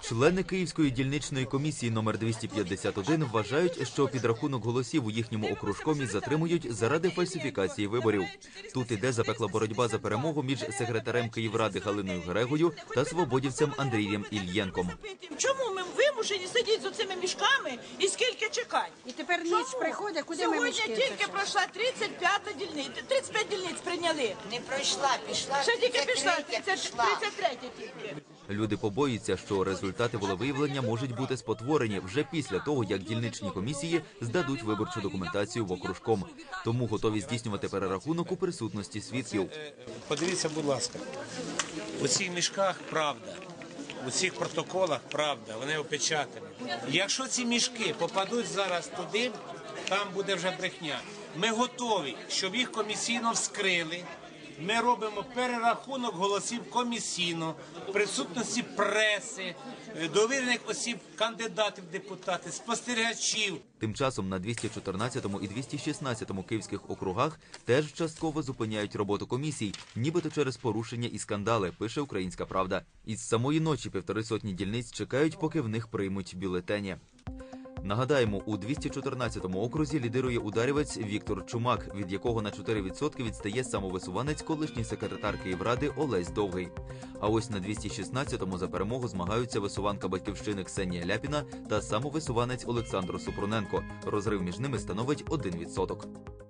Члени Київської дільничної комісії номер 251 вважають, що підрахунок голосів у їхньому окружкомі затримують заради фальсифікації виборів. Тут іде запекла боротьба за перемогу між секретарем Київради Галиною Грегою та свободівцем Андрієм Ільєнком. Чому ми вимушені сидіти з цими мішками і скільки чекати? І тепер ніч приходить, куди ми Сьогодні мішки тільки пройшла 35 дільниця, 35 дільниць прийняли. Не пройшла, пішла. Ще тільки пішла, 33 30, пішла. 33 тільки. Люди побоюються, що результати волевиявлення можуть бути спотворені вже після того, як дільничні комісії здадуть виборчу документацію в окружком. Тому готові здійснювати перерахунок у присутності свідків. Подивіться, будь ласка, у цих мішках правда, у цих протоколах правда, вони опечатані. Якщо ці мішки попадуть зараз туди, там буде вже брехня. Ми готові, щоб їх комісійно вскрили. Ми робимо перерахунок голосів комісійно, присутності преси, е, довірених осіб, кандидатів в депутати, спостерігачів. Тим часом на 214 і 216 київських округах теж частково зупиняють роботу комісій, нібито через порушення і скандали, пише Українська Правда. Із самої ночі півтори сотні дільниць чекають, поки в них приймуть бюлетені. Нагадаємо, у 214 окрузі лідирує ударівець Віктор Чумак, від якого на 4% відстає самовисуванець колишній секретар Київради Олесь Довгий. А ось на 216-му за перемогу змагаються висуванка батьківщини Ксенія Ляпіна та самовисуванець Олександр Супруненко. Розрив між ними становить 1%.